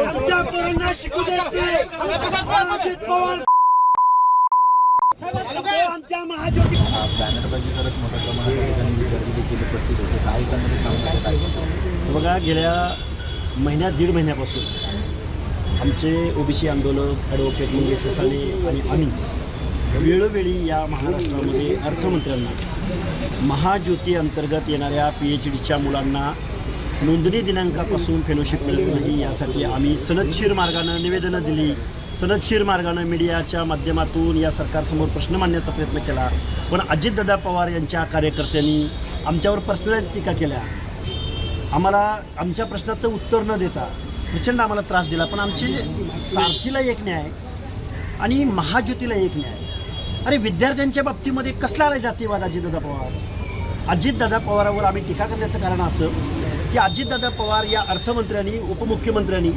आमच्या पोरांना शिकू देत पवार आमच्या महाज्योती बॅनरबाजी करत मोठ्या प्रमाणात या ठिकाणी विद्यार्थी देखील उपस्थित होते काय याच्यामध्ये काम बघा गेल्या महिन्यात दीड महिन्यापासून आमचे ओबीसी आंदोलक ॲडव्होकेट मंगेश ससाणे आणि आम्ही वेळोवेळी या महाराष्ट्रामध्ये अर्थमंत्र्यांना महाज्योती अंतर्गत येणाऱ्या पी एच डीच्या मुलांना नोंदणी दिनांकापासून फेलोशिप मिळत नाही यासाठी आम्ही सनदशीर मार्गानं निवेदनं दिली. सनदशीर मार्गानं मीडियाच्या माध्यमातून या सरकारसमोर प्रश्न मांडण्याचा प्रयत्न केला. पण अजितदादा पवार यांच्या कार्यकर्त्यांनी आमच्यावर पर्सनलाइज टीका केल्या. आम्हाला आमच्या प्रश्नाचं उत्तर न देता प्रचंड आम्हाला त्रास दिला पण आमचे सारथीला एक न्याय आणि महाज्योतीला एक न्याय. अरे विद्यार्थ्यांच्या बाबतीमध्ये कसला आला जातीवाद अजितदादा पवार? अजितदादा पवारावर आम्ही टीका करण्याचं कारण असं की अजितदादा पवार या अर्थमंत्र्यांनी उपमुख्यमंत्र्यांनी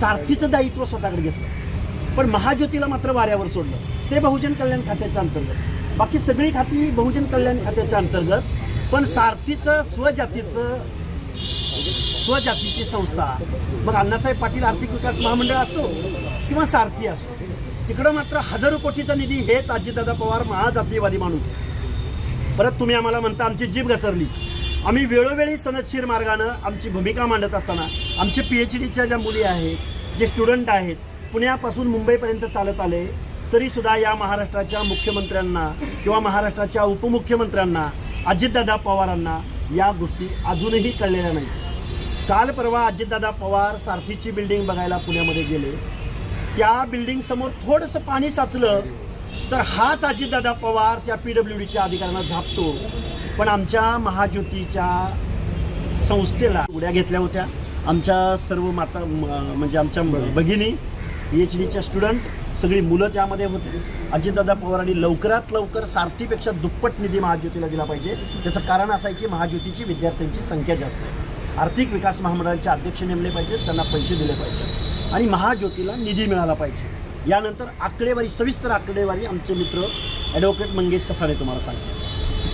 सारथीचं दायित्व स्वतःकडे घेतलं. पण महाज्योतीला मात्र वाऱ्यावर सोडलं. ते बहुजन कल्याण खात्याच्या अंतर्गत. बाकी सगळी खाती बहुजन कल्याण खात्याच्या अंतर्गत पण सारथीचं स्वजातीचं स्वजातीची संस्था. मग अण्णासाहेब पाटील आर्थिक विकास महामंडळ असो किंवा सारथी असो तिकडं मात्र हजारो कोटीचा निधी हेच अजितदादा पवार महाजातीयवादी माणूस. परत तुम्ही आम्हाला म्हणता आमची जीभ घसरली. आम्ही वेळोवेळी सनदशीर मार्गानं आमची भूमिका मांडत असताना आमचे पी एच डीच्या ज्या मुली आहेत जे स्टुडंट आहेत पुण्यापासून मुंबईपर्यंत चालत आले तरीसुद्धा या महाराष्ट्राच्या मुख्यमंत्र्यांना किंवा महाराष्ट्राच्या उपमुख्यमंत्र्यांना अजितदादा पवारांना या गोष्टी अजूनही कळलेल्या नाहीत. काल परवा अजितदादा पवार सारथीची बिल्डिंग बघायला पुण्यामध्ये गेले. त्या बिल्डिंगसमोर थोडंसं पाणी साचलं तर हाच अजितदादा पवार त्या पी डब्ल्यू डीच्या अधिकाऱ्यांना झापतो. पण आमच्या महाज्योतीच्या संस्थेला उड्या घेतल्या होत्या. आमच्या सर्व माता म- म्हणजे आमच्या म- भगिनी पी एच डीच्या स्टुडंट सगळी मुलं त्यामध्ये होते. अजितदादा पवारांनी लवकरात लवकर सारथीपेक्षा दुप्पट निधी महाज्योतीला दिला पाहिजे. त्याचं कारण असं आहे की महाज्योतीची विद्यार्थ्यांची संख्या जास्त आहे. आर्थिक विकास महामंडळाचे अध्यक्ष नेमले पाहिजेत त्यांना पैसे दिले पाहिजेत आणि महाज्योतीला निधी मिळाला पाहिजे. यानंतर आकडेवारी सविस्तर आकडेवारी आमचे मित्र ॲडव्होकेट मंगेश ससाणे तुम्हाला सांगतील.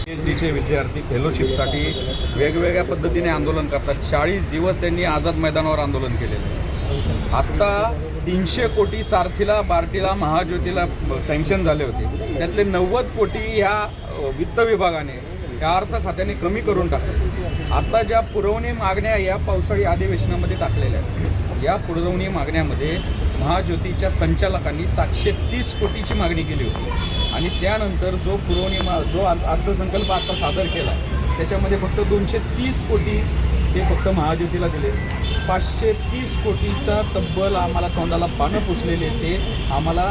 पी एच डीचे विद्यार्थी फेलोशिपसाठी वेगवेगळ्या पद्धतीने आंदोलन करतात. चाळीस दिवस त्यांनी आझाद मैदानावर आंदोलन केलेलं आहे. आत्ता तीनशे कोटी सारथीला बार्टीला महाज्योतीला सँक्शन झाले होते. त्यातले नव्वद कोटी ह्या वित्त विभागाने या अर्थ खात्याने कमी करून टाकले. आत्ता ज्या पुरवणी मागण्या या पावसाळी अधिवेशनामध्ये टाकलेल्या आहेत या पुरवणी मागण्यामध्ये महाज्योतीच्या संचालकांनी सातशे तीस कोटीची मागणी केली होती. आणि त्यानंतर जो पुरवणी मा जो अर्थसंकल्प आता सादर केला त्याच्यामध्ये फक्त दोनशे तीस कोटी ते फक्त महाज्योतीला दिले. पाचशे तीस कोटीचा तब्बल आम्हाला तोंडाला पानं पुसलेले ते आम्हाला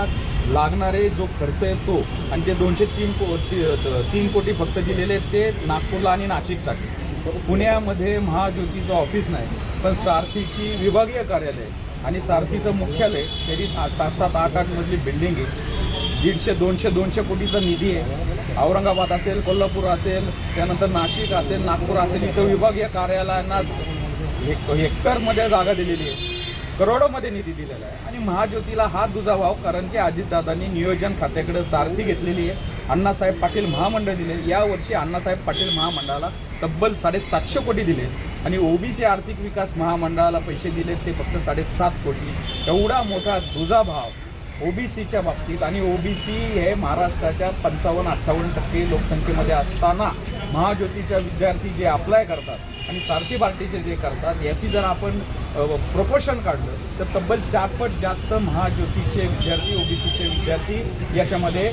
लागणारे जो खर्च आहे तो आणि ते दोनशे तीन को ती- तीन कोटी फक्त दिलेले ते नागपूरला आणि नाशिकसाठी. पुण्यामध्ये महाज्योतीचं ऑफिस नाही पण सारथीची विभागीय कार्यालय आणि सारथीचं मुख्यालय तरी सात सात आठ आठ मजली बिल्डिंग आहे. दीडशे दोनशे दोनशे कोटीचा निधी आहे. औरंगाबाद असेल कोल्हापूर असेल त्यानंतर नाशिक असेल नागपूर असेल इथं विभागीय कार्यालयांना हेक हेक्टरमध्ये जागा दिलेली आहे. करोडोमध्ये निधी दिलेला आहे. आणि महाज्योतीला हा दुजावाव हो, कारण की अजितदादांनी नियोजन खात्याकडे सारथी घेतलेली आहे. अण्णासाहेब पाटील महामंडळ दिले. यावर्षी अण्णासाहेब पाटील महामंडळाला तब्बल साडेसातशे कोटी दिले. आणि ओबीसी आर्थिक विकास महामंडळाला पैसे दिले ते फक्त साडेसात कोटी. एवढा मोठा दुजाभाव ओबीसीच्या बाबतीत. आणि ओबीसी हे महाराष्ट्राच्या पंचावन्न अठ्ठावन्न टक्के लोकसंख्येमध्ये असताना महाज्योतीच्या विद्यार्थी जे अप्लाय करतात आणि सारथी पार्टीचे जे करतात याची जर आपण प्रपोशन काढलं तर तब्बल चारपट जास्त महाज्योतीचे विद्यार्थी ओबीसीचे विद्यार्थी याच्यामध्ये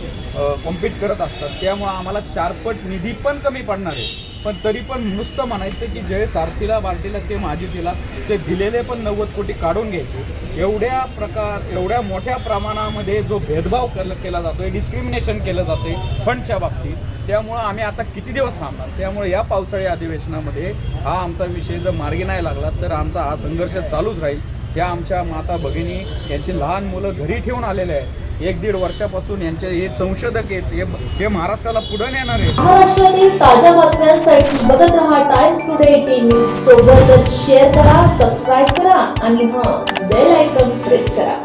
कॉम्पीट करत असतात. त्यामुळं आम्हाला चारपट निधी पण कमी पडणार आहे. पण तरी पण नुसतं म्हणायचं की जे सारथीला बार्टीला ते महाज्योतीला ते दिलेले पण नव्वद कोटी काढून घ्यायचे. एवढ्या प्रकार एवढ्या मोठ्या प्रमाणामध्ये जो भेदभाव केला केला जातोय डिस्क्रिमिनेशन केलं जाते फंडच्या बाबतीत त्यामुळं आम्ही आता किती दिवस थांबणार? त्यामुळे या पावसाळी अधिवेशनामध्ये हा आमचा विषय जर मार्गी नाही लागला तर आमचा हा संघर्ष चालूच राहील. त्या आमच्या माता भगिनी यांची लहान मुलं घरी ठेवून आलेले आहेत. एक दीड वर्षापासून यांचे हे संशोधक आहेत हे महाराष्ट्राला पुढे नेणार आहे महाराष्ट्रातील ताज्या बातम्यांसाठी बघत रहा टाइम्स टुडे टीव्ही सोबतच शेअर करा सबस्क्राईब करा आणि हा बेल आयकॉन प्रेस करा.